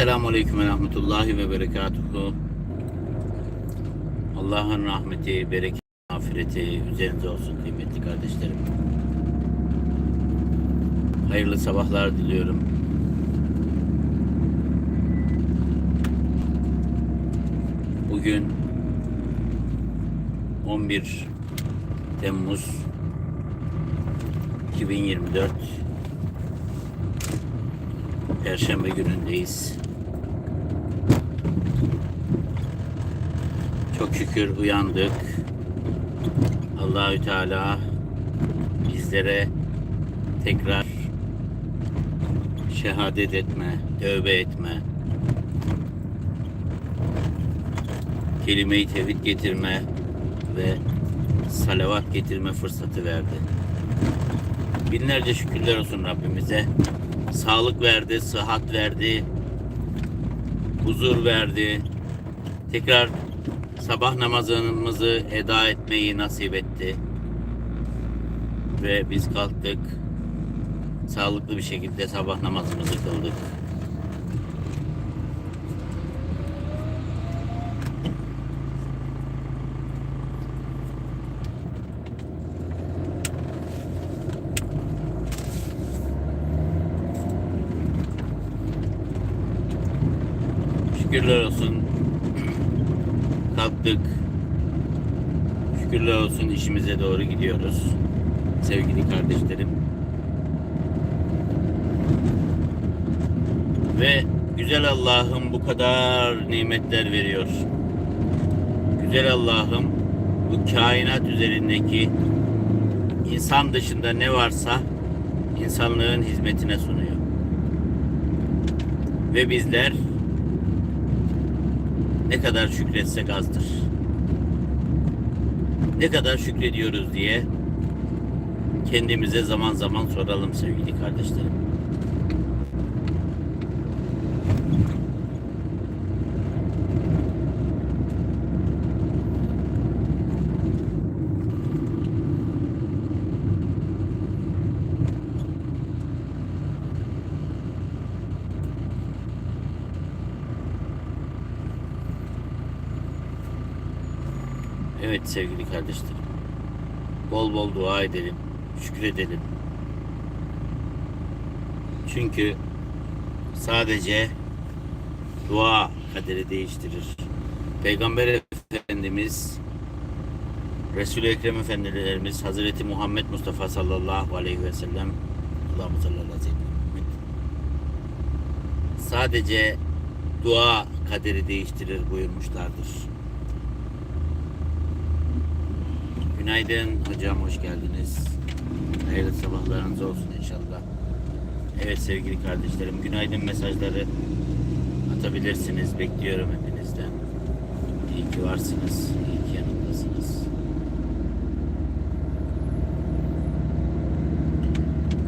Esselamu Aleyküm ve Rahmetullahi ve Berekatuhu. Allah'ın rahmeti, bereketi, mağfireti üzerinize olsun kıymetli kardeşlerim. Hayırlı sabahlar diliyorum. Bugün 11 Temmuz 2024 Perşembe günündeyiz. Çok şükür uyandık. Allahü Teala bizlere tekrar şehadet etme, tövbe etme, kelime-i tevhid getirme ve salavat getirme fırsatı verdi. Binlerce şükürler olsun Rabbimize. Sağlık verdi, sıhhat verdi, huzur verdi. Tekrar sabah namazımızı eda etmeyi nasip etti. Ve biz kalktık. Sağlıklı bir şekilde sabah namazımızı kıldık. Şükürler olsun. Kalktık. Şükürler olsun işimize doğru gidiyoruz. Sevgili kardeşlerim. Ve güzel Allah'ım bu kadar nimetler veriyor. Güzel Allah'ım bu kainat üzerindeki insan dışında ne varsa insanlığın hizmetine sunuyor. Ve bizler ne kadar şükretsek azdır. Ne kadar şükrediyoruz diye kendimize zaman zaman soralım sevgili kardeşlerim. Evet sevgili kardeşlerim. Bol bol dua edelim. Şükredelim. Çünkü sadece dua kaderi değiştirir. Peygamber Efendimiz Resul-i Ekrem Efendilerimiz Hazreti Muhammed Mustafa sallallahu aleyhi ve sellem Allah'ım sallallahu sadece dua kaderi değiştirir buyurmuşlardır. Günaydın hocam hoş geldiniz. Hayırlı sabahlarınız olsun inşallah. Evet sevgili kardeşlerim günaydın mesajları atabilirsiniz. Bekliyorum hepinizden. İyi ki varsınız. İyi ki yanımdasınız.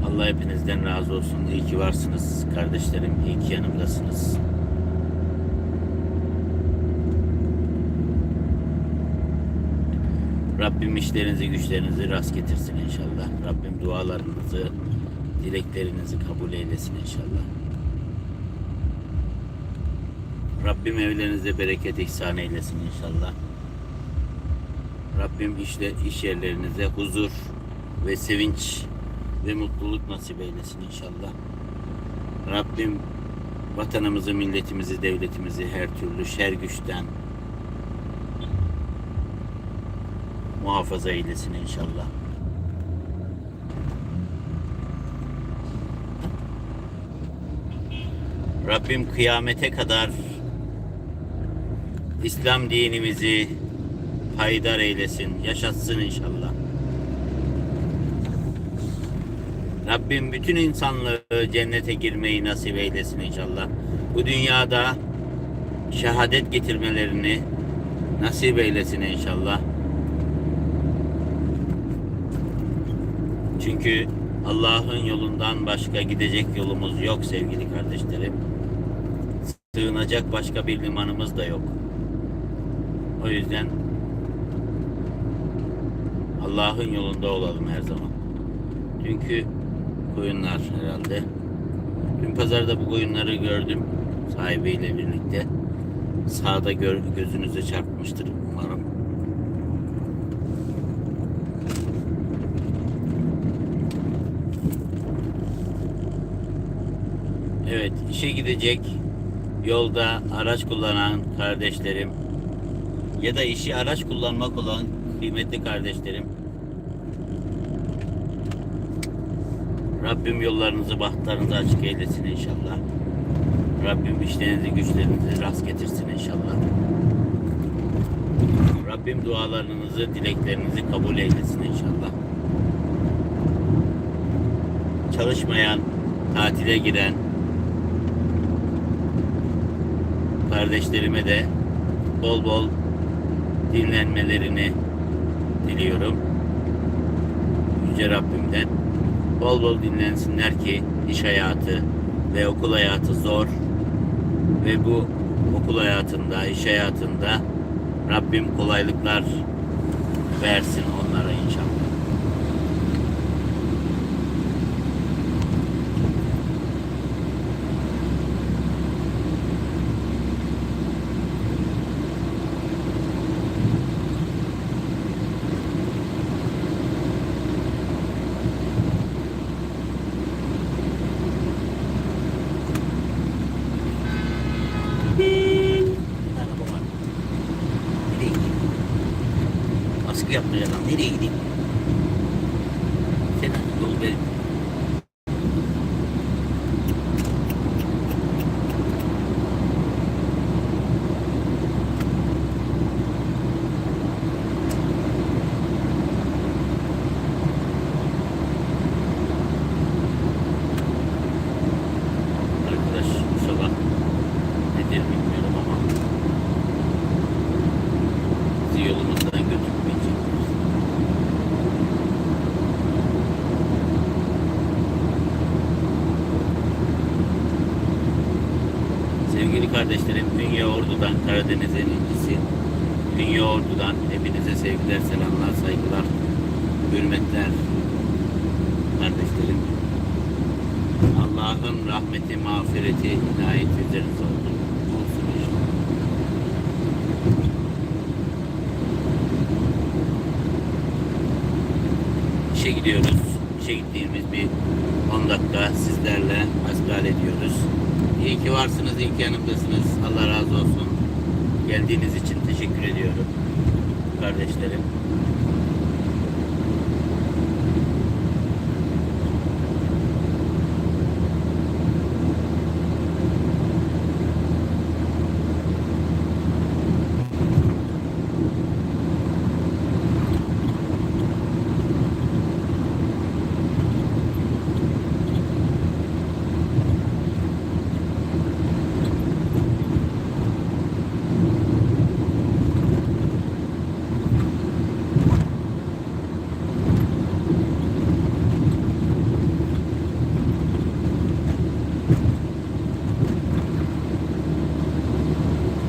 Allah hepinizden razı olsun. İyi ki varsınız kardeşlerim. İyi ki yanımdasınız. Rabbim işlerinizi güçlerinizi rast getirsin inşallah. Rabbim dualarınızı, dileklerinizi kabul eylesin inşallah. Rabbim evlerinize bereket ihsan eylesin inşallah. Rabbim işle, iş yerlerinize huzur ve sevinç ve mutluluk nasip eylesin inşallah. Rabbim vatanımızı, milletimizi, devletimizi her türlü şer güçten, muhafaza eylesin inşallah. Rabbim kıyamete kadar İslam dinimizi haydar eylesin, yaşatsın inşallah. Rabbim bütün insanlığı cennete girmeyi nasip eylesin inşallah. Bu dünyada şehadet getirmelerini nasip eylesin inşallah. Çünkü Allah'ın yolundan başka gidecek yolumuz yok sevgili kardeşlerim. Sığınacak başka bir limanımız da yok. O yüzden Allah'ın yolunda olalım her zaman. Dünkü koyunlar herhalde. Dün pazarda bu koyunları gördüm. sahibiyle birlikte. Sağda gör, gözünüze çarpmıştır umarım. Evet, işe gidecek yolda araç kullanan kardeşlerim ya da işi araç kullanmak olan kıymetli kardeşlerim Rabbim yollarınızı, bahtlarınızı açık eylesin inşallah. Rabbim işlerinizi, güçlerinizi rast getirsin inşallah. Rabbim dualarınızı, dileklerinizi kabul eylesin inşallah. Çalışmayan, tatile giden kardeşlerime de bol bol dinlenmelerini diliyorum. Yüce Rabbimden bol bol dinlensinler ki iş hayatı ve okul hayatı zor ve bu okul hayatında, iş hayatında Rabbim kolaylıklar versin onlara Ayan lang, dili, dili. Kardeşlerim, Dünya Ordu'dan Karadeniz'in incisi, Dünya Ordu'dan hepinize sevgiler, selamlar, saygılar, hürmetler kardeşlerim. Allah'ın rahmeti, mağfireti, inayeti üzerinize olsun. olsun inşallah. İşe gidiyoruz. İşe gittiğimiz bir 10 dakika sizlerle asgal ediyoruz. İyi ki varsınız, iyi ki yanımdasınız. Allah razı olsun. Geldiğiniz için teşekkür ediyorum kardeşlerim.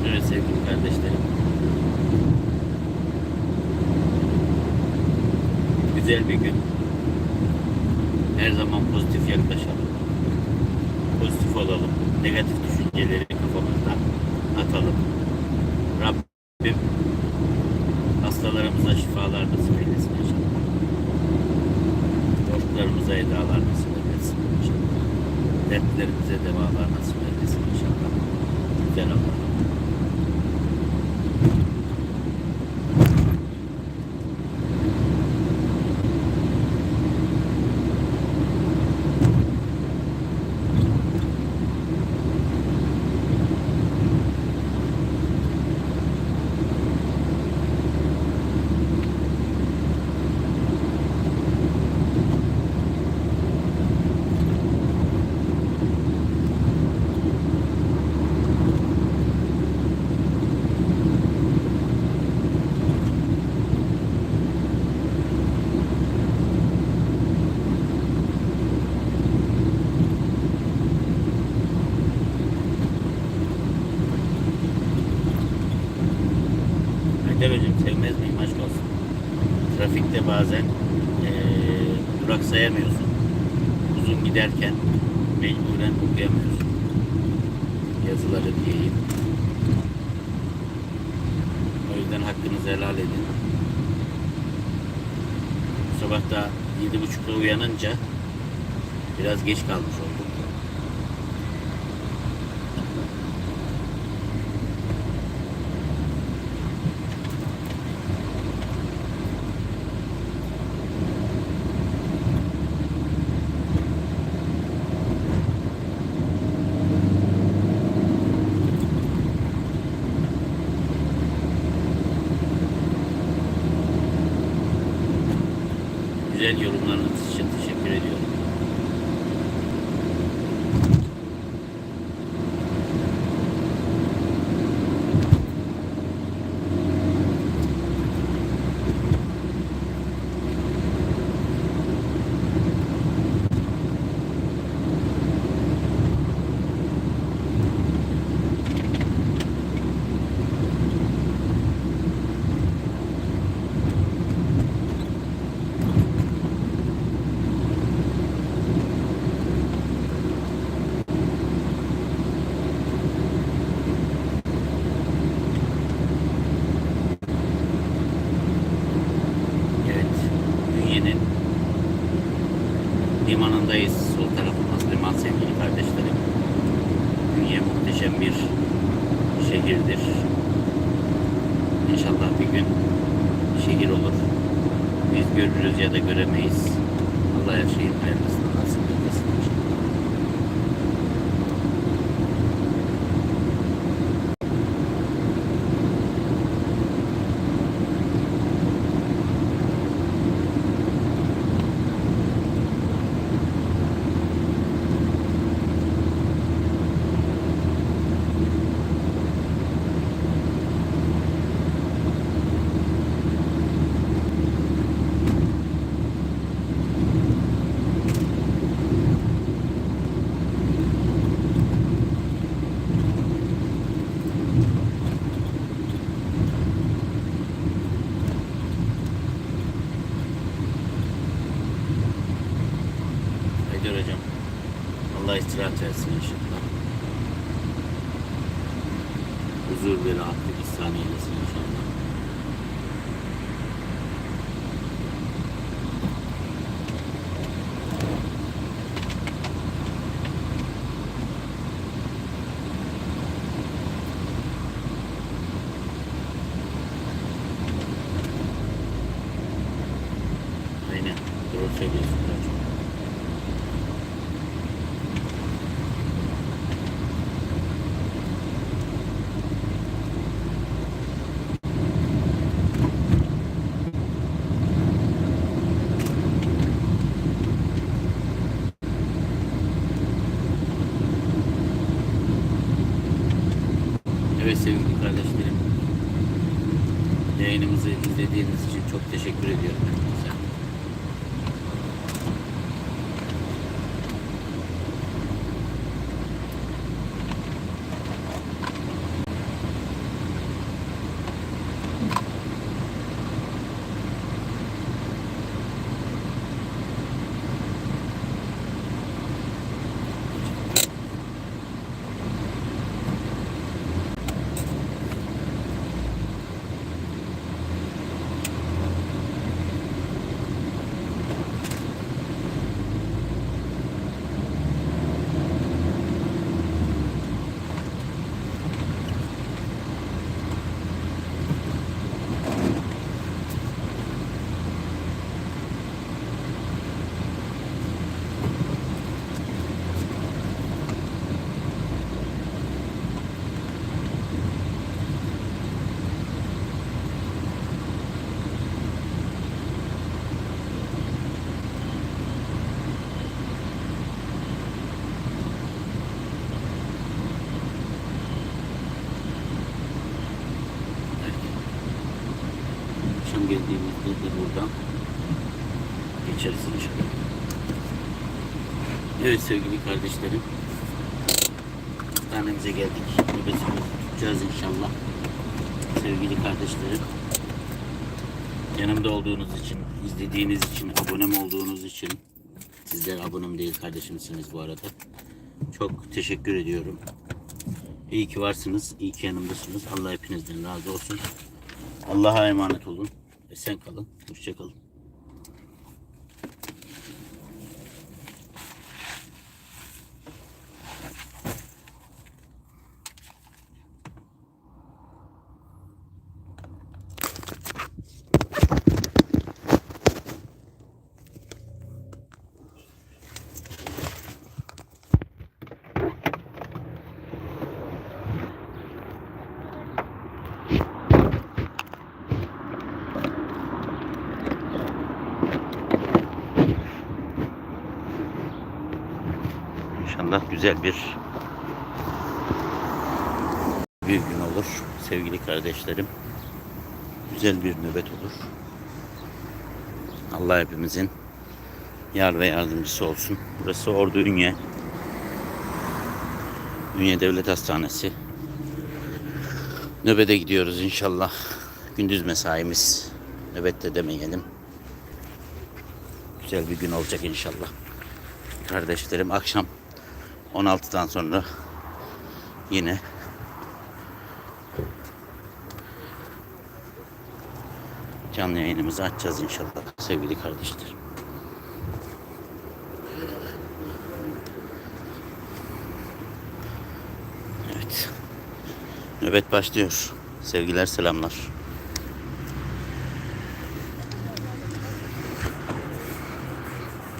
Evet sevgili kardeşlerim. Güzel bir gün. Her zaman pozitif yaklaşalım. Pozitif olalım. Negatif düşünceleri kafamızdan atalım. Rabbim hastalarımıza şifalar nasip eylesin inşallah. Borçlarımıza edalar nasip eylesin inşallah. Dertlerimize devalar nasip eylesin inşallah. Güzel Haydar hocam sevmez miyim aşk olsun. Trafikte bazen eee duraksayamıyorsun. Uzun giderken mecburen okuyamıyorsun. yazıları diyeyim. O yüzden hakkınızı helal edin. Sabah da yedi buçukta uyanınca biraz geç kalmış olduk. Güzel yorumlarınız için teşekkür ediyorum. Evet, Ünye'nin limanındayız. Sol tarafımız liman sevgili kardeşlerim. Ünye muhteşem bir şehirdir. İnşallah bir gün şehir olur. Biz görürüz ya da göremeyiz. Allah her şeyin hayırlısını nasip eylesin inşallah. Haydar hocam. Allah istirahat versin inşallah. Huzur ve rahatlık ihsan eylesin inşallah. Aynen. Doğru söylüyorsun hocam. Evet sevgili kardeşlerim. Yayınımızı izlediğiniz için çok teşekkür ediyorum hepinize. Akşam geldiğimizde de buradan geçeriz inşallah. Evet sevgili kardeşlerim. Hastanemize geldik. Nöbetimizi tutacağız inşallah. Sevgili kardeşlerim. Yanımda olduğunuz için, izlediğiniz için, abonem olduğunuz için sizler abonem değil kardeşimsiniz bu arada. Çok teşekkür ediyorum. İyi ki varsınız. iyi ki yanımdasınız. Allah hepinizden razı olsun. Allah'a emanet olun. Esen kalın. Hoşça İnşallah güzel bir bir gün olur sevgili kardeşlerim. Güzel bir nöbet olur. Allah hepimizin yar ve yardımcısı olsun. Burası Ordu Ünye. Ünye Devlet Hastanesi. Nöbete gidiyoruz inşallah. Gündüz mesaimiz. Nöbette demeyelim. Güzel bir gün olacak inşallah. Kardeşlerim akşam 16'dan sonra yine canlı yayınımızı açacağız inşallah sevgili kardeşlerim. Evet. Nöbet başlıyor. Sevgiler selamlar.